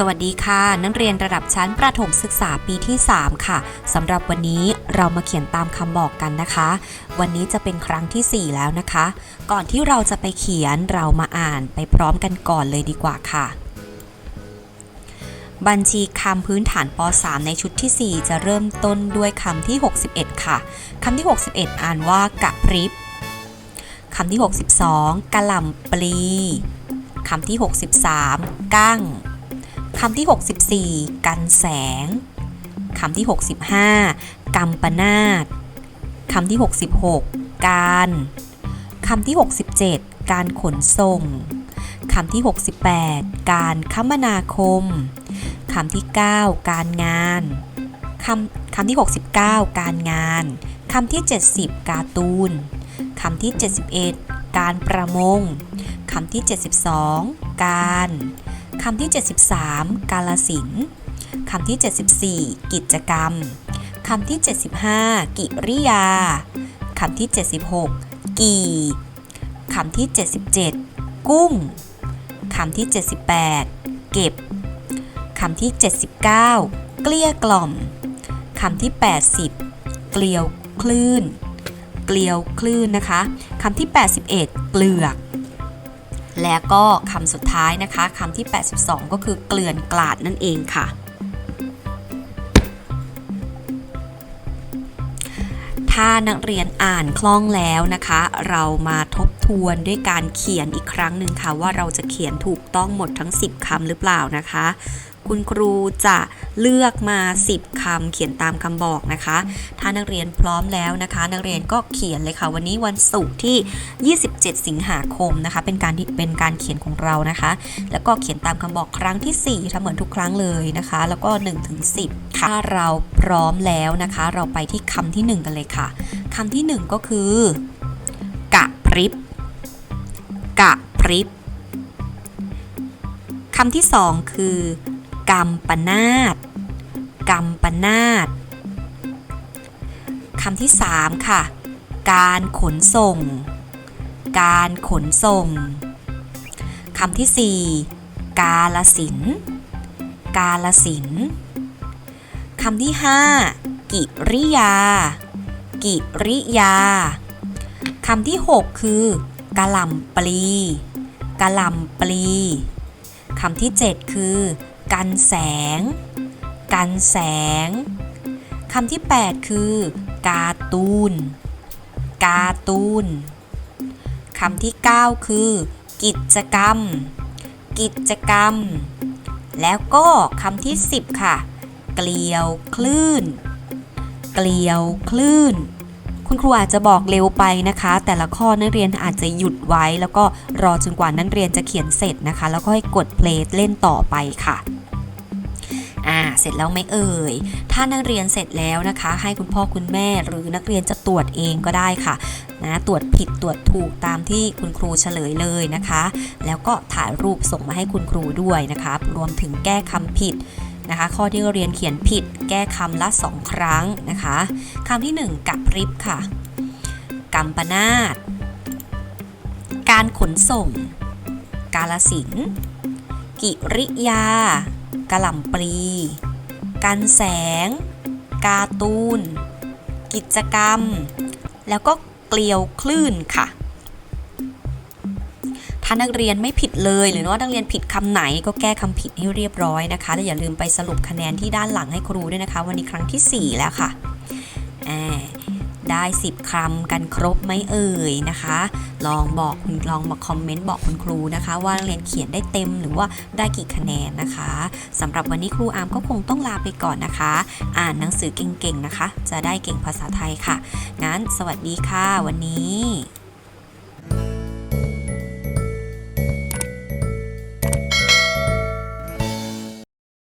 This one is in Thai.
สวัสดีค่ะ นักเรียนระดับชั้นประถมศึกษาปีที่ 3 ค่ะสำหรับวันนี้เรามาเขียนตามคำบอกกันนะคะ วันนี้จะเป็นครั้งที่ 4 แล้วนะคะ ก่อนที่เราจะไปเขียนเรามาอ่านไปพร้อมกันก่อนเลยดีกว่าค่ะ บัญชีคำพื้นฐานป .3 ในชุดที่ 4 จะเริ่มต้นด้วยคำที่ 61 ค่ะคำที่ 61 อ่านว่ากะพริบคำที่ 62กะหล่ำปลีคำที่ 63 กั้ง คำที่ 64 กันแสง คำที่ 65กำปนาตคำที่ 66 การคำที่ 67 การขนส่งคำที่ 68 การคมนาคมคำที่ 9 การงานคำคำที่ 69 การงานคำที่ 70 การ์ตูนคำที่ 71 การประมงคำที่ 72 การ คำที่ 73 กาลสินคำที่ 74 กิจกรรม คำที่ 75 กิริยา คำที่ 76 กี่ คำที่ 77 กุ้ง คำที่ 78 เก็บ คำที่ 79 เกลี้ยกล่อม คำที่ 80 เกลียวคลื่น เกลียวคลื่นนะคะ คำที่ 81 เปลือก และก็คำสุดท้ายนะคะคำที่ 82 ก็คือเกลื่อนกลาดนั่นเองค่ะ ถ้านักเรียนอ่านคล่องแล้วนะคะ เรามาทบทวนด้วยการเขียนอีกครั้งหนึ่งค่ะ ว่าเราจะเขียนถูกต้องหมดทั้ง 10คำหรือเปล่านะคะ คุณครูจะเลือกมา 10คำเขียนตามคำบอกนะคะ ถ้านักเรียนพร้อมแล้วนะคะ นักเรียนก็เขียนเลยค่ะ วันนี้วันศุกร์ที่ 27 สิงหาคมนะคะ เป็นการเป็นการเขียนของเรานะคะ แล้วก็เขียนตามคำบอกครั้งที่ 4ทำเหมือนทุกครั้งเลยนะคะ แล้วก็1ถึง10ค่ะถ้าเราพร้อมแล้วนะคะ เราไปที่คำที่ 1 กันเลยค่ะคำที่ 1 ก็คือกะพริบกะพริบคำที่2คือ กำปนาตกำปนาตคำที่ 3 ค่ะ การขนส่ง การขนส่งคำที่ 4 กาลสิน กาลสินคำที่ 5 กิริยา กิริยาคำที่ 6 คือกะหล่ำปลีกะหล่ำปลีคำที่ 7 คือ กันแสง กันแสงคำที่ 8 คือ การ์ตูน การ์ตูนคำที่ 9 คือ กิจกรรม กิจกรรม แล้วก็คำที่ 10 ค่ะ เกลียวคลื่น เกลียวคลื่น คุณครูอาจจะบอกเร็วไปนะคะ แต่ละข้อนักเรียนอาจจะหยุดไว้ แล้วก็รอจนกว่านักเรียนจะเขียนเสร็จนะคะ แล้วก็ให้กดเพลย์เล่นต่อไปค่ะ อ่า เสร็จแล้วไหมเอ่ย ถ้านักเรียนเสร็จแล้วนะคะ ให้คุณพ่อคุณแม่หรือนักเรียนจะตรวจเองก็ได้ค่ะ นะ ตรวจผิดตรวจถูกตามที่คุณครูเฉลยเลยนะคะ แล้วก็ถ่ายรูปส่งมาให้คุณครูด้วยนะคะ รวมถึงแก้คำผิดนะคะข้อที่เรียนเขียนผิดแก้คำละ 2 ครั้งนะคะคำที่ 1กับพริบค่ะกัมปนาตการขนส่ง กาลสินกิริยา กระหล่ำปลี กันแสง การ์ตูน กิจกรรม แล้วก็เกลียวคลื่นค่ะ ถ้านักเรียนไม่ผิดเลยหรือว่านักเรียนผิดคำไหนก็แก้คำผิดให้เรียบร้อยนะคะ และอย่าลืมไปสรุปคะแนนที่ด้านหลังให้ครูด้วยนะคะ วันนี้ครั้งที่ 4 แล้วค่ะ ได้ 10คำกันครบไหมเอ่ยนะคะ ลองบอกคุณลองมาคอมเมนต์บอกคุณครูนะคะ ว่าเรียนเขียนได้เต็มหรือว่าได้กี่คะแนนนะคะสำหรับวันนี้ครูอาร์มก็คงต้องลาไปก่อนนะคะ อ่านหนังสือเก่งๆนะคะ จะได้เก่งภาษาไทยค่ะงั้นสวัสดีค่ะ วันนี้